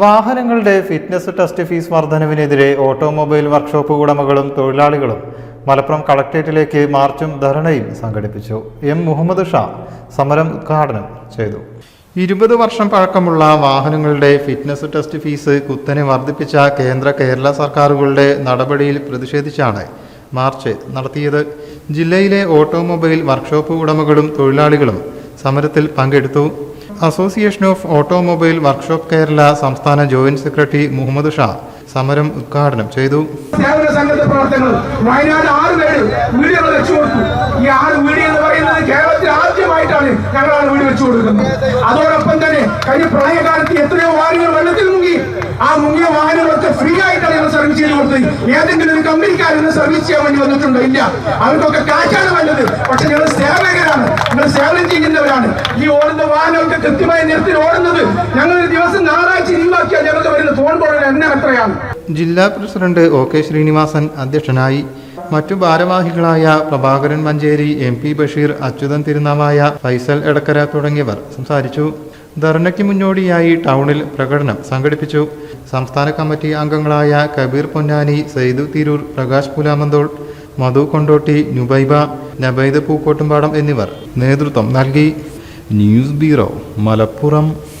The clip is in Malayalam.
വാഹനങ്ങളുടെ ഫിറ്റ്നസ് ടെസ്റ്റ് ഫീസ് വർധനവിനെതിരെ ഓട്ടോമൊബൈൽ വർക്ക്ഷോപ്പ് ഉടമകളും തൊഴിലാളികളും മലപ്പുറം കളക്ട്രേറ്റിലേക്ക് മാർച്ചും ധരണയും സംഘടിപ്പിച്ചു. എം. മുഹമ്മദ് ഷാ സമരം ഉദ്ഘാടനം ചെയ്തു. ഇരുപത് വർഷം പഴക്കമുള്ള വാഹനങ്ങളുടെ ഫിറ്റ്നസ് ടെസ്റ്റ് ഫീസ് കുത്തനെ വർദ്ധിപ്പിച്ച കേന്ദ്ര കേരള സർക്കാരുകളുടെ നടപടിയിൽ പ്രതിഷേധിച്ചാണ് മാർച്ച് നടത്തിയത്. ജില്ലയിലെ ഓട്ടോമൊബൈൽ വർക്ക്ഷോപ്പ് ഉടമകളും തൊഴിലാളികളും സമരത്തിൽ പങ്കെടുത്തു. Association of automobile workshop Kerala സംസ്ഥാന ജോയിന്റ് സെക്രട്ടറി മുഹമ്മദ് ഷാ സമരം ഉദ്ഘാടനം ചെയ്തു. സേവന സംഘടന പ്രവർത്തനങ്ങൾ വയനാട് ആറ് പേര് വീടുകൾ വെച്ചു കൊടുത്തു. ഈ ആറ് വീട് എന്ന് പറയുന്നത് കേരളത്തിൽ ആദ്യമായിട്ടാണ് ഞങ്ങളാണ് വീട് വെച്ചു കൊടുക്കുന്നത്. അതോടൊപ്പം തന്നെ കഴിഞ്ഞ പ്രളയകാലത്ത് എത്രയോ വാഹനങ്ങൾ വെള്ളത്തിൽ മുങ്ങി. ആ മുങ്ങിയ വാഹനങ്ങളൊക്കെ ഫ്രീ ആയിട്ടാണ് ഞങ്ങൾ സർവീസ് ചെയ്ത് കൊടുത്തത്. ഏതെങ്കിലും ഒരു കമ്പനിക്കാരന് സർവീസ് ചെയ്യാൻ വേണ്ടി വന്നിട്ടുണ്ടോ? ഇല്ല. അവർക്കൊക്കെ കാറ്റാണ് വേണ്ടത്. പക്ഷെ ഞങ്ങൾ സേവകരാണ്. ഞങ്ങൾ സേവനം ചെയ്യുന്നവരാണ് ഈ ഓടുന്ന വാഹനമൊക്കെ കൃത്യമായ നിരത്തിൽ ഓടുന്നത്. ഞങ്ങൾ ഒരു ദിവസം ഞായറാഴ്ച ലീവാക്കിയാൽ ഞങ്ങൾക്ക് വരുന്ന ഫോൺ കോളിന് എന്നെ എത്രയാണ് ജില്ലാ പ്രസിഡന്റ് ഒ കെ ശ്രീനിവാസൻ അധ്യക്ഷനായി. മറ്റു ഭാരവാഹികളായ പ്രഭാകരൻ മഞ്ചേരി എം പി ബഷീർ അച്യുതൻ തിരുനാവായ ഫൈസൽ എടക്കര തുടങ്ങിയവർ സംസാരിച്ചു. ധർണയ്ക്ക് മുന്നോടിയായി ടൗണിൽ പ്രകടനം സംഘടിപ്പിച്ചു. സംസ്ഥാന കമ്മിറ്റി അംഗങ്ങളായ കബീർ പൊന്നാനി സെയ്തു തിരൂർ പ്രകാശ് പുലാമന്തോൾ മധു കൊണ്ടോട്ടി നുബൈബ നബൈദ പൂക്കോട്ടുംപാടം എന്നിവർ നേതൃത്വം നൽകി. News bureau Malappuram.